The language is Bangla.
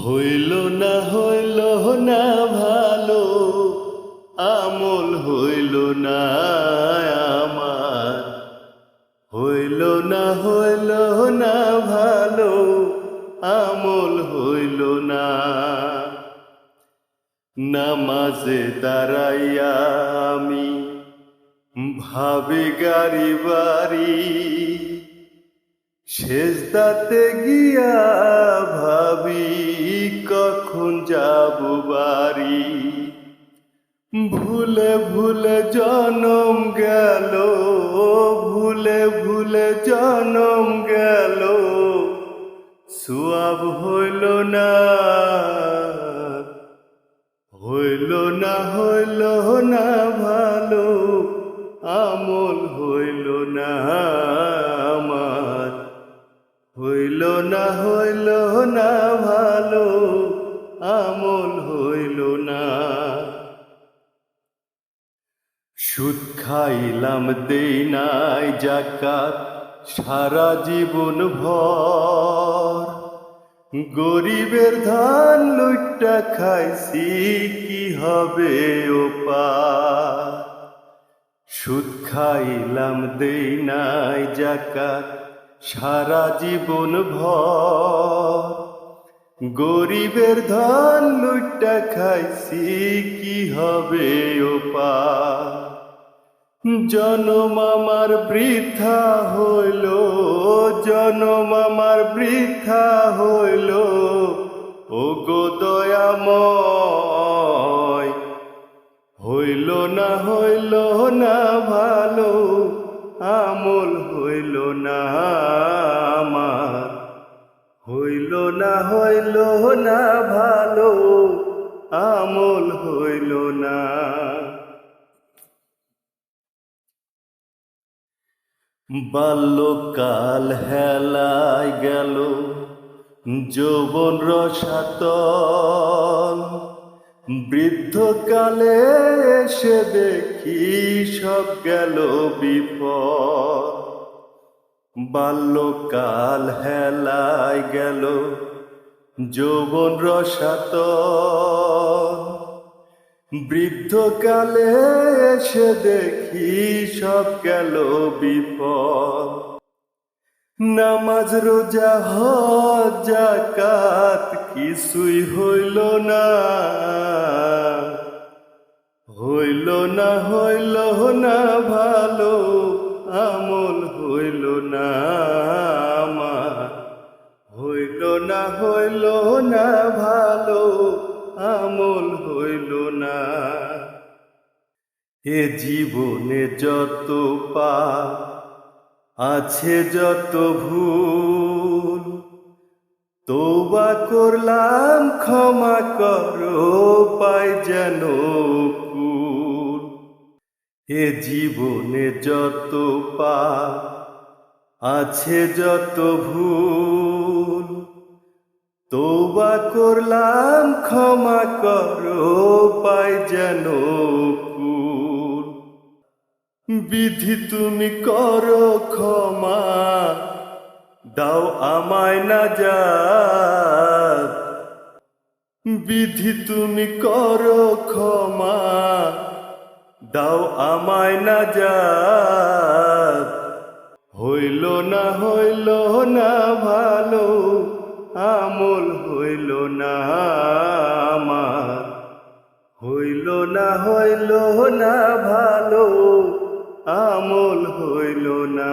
হইল না হইল না ভালো, আমল হইল না আমার। হইল না হইল না ভালো, আমল হইল না। নামাজে দাঁড়াইয়া আমি ভাবি গাড়ি বাড়ি শেষদাতে গিয়া ভাবি, কখন যাব বাড়ি? ভুলে ভুলে জনম গেল, ভুলে ভুলে জনম গেল। সুয়াব হইল না হইল না হইল না, ভালো আমল হইল না আমার। হইল না হইল না, ভালো, আমল হইল না। সুদ খাইলাম দেই নাই জাকাত সারা জীবন ভর। গরিবের ধান লুটটা খাইছি, কি হবে ও পার? সুদ খাইলাম দেই নাই জাকাত সারা জীবন ভর। গরিবের ধান লুটটা খাইছি, কি হবে ও পার জনম আমার বৃথা হইল, জনম আমার বৃথা হইল। ও গো দয়াময়, হইল না হইল না ভালো আমল হইল না আমার। হইল না হইল না ভালো, আমল হইল না। বাল্যকাল হেলায় গেল, যৌবন রসাতল। বৃদ্ধকালে এসে দেখি সব গেল বিপদ? বাল্যকাল হেলায় গেল যৌবন রসাত। বৃদ্ধকালে এসে দেখি সব গেল বিপদ। নামাজ, রোজা, হজ জাকাত কিছুই হইল না। হইল না হইল না ভালো, আমল হইল না হইল না হইল না ভালো, আমল হইল না। এ জীবনে যত পা আছে যত ভুল তোবা করলাম, ক্ষমা করো পাই কুল এ জীবনে যত পা আছে, যত ভুল তোবা করলাম, ক্ষমা করো, পাই যেন কুল। বিধি তুমি করো, ক্ষমা দাও আমায় না যা বিধি তুমি করো, ক্ষমা দাও আমায় না যা হইল না হইল না ভালো, আমল হইল না আমার। হইল না হইল না ভালো, আমল হইল না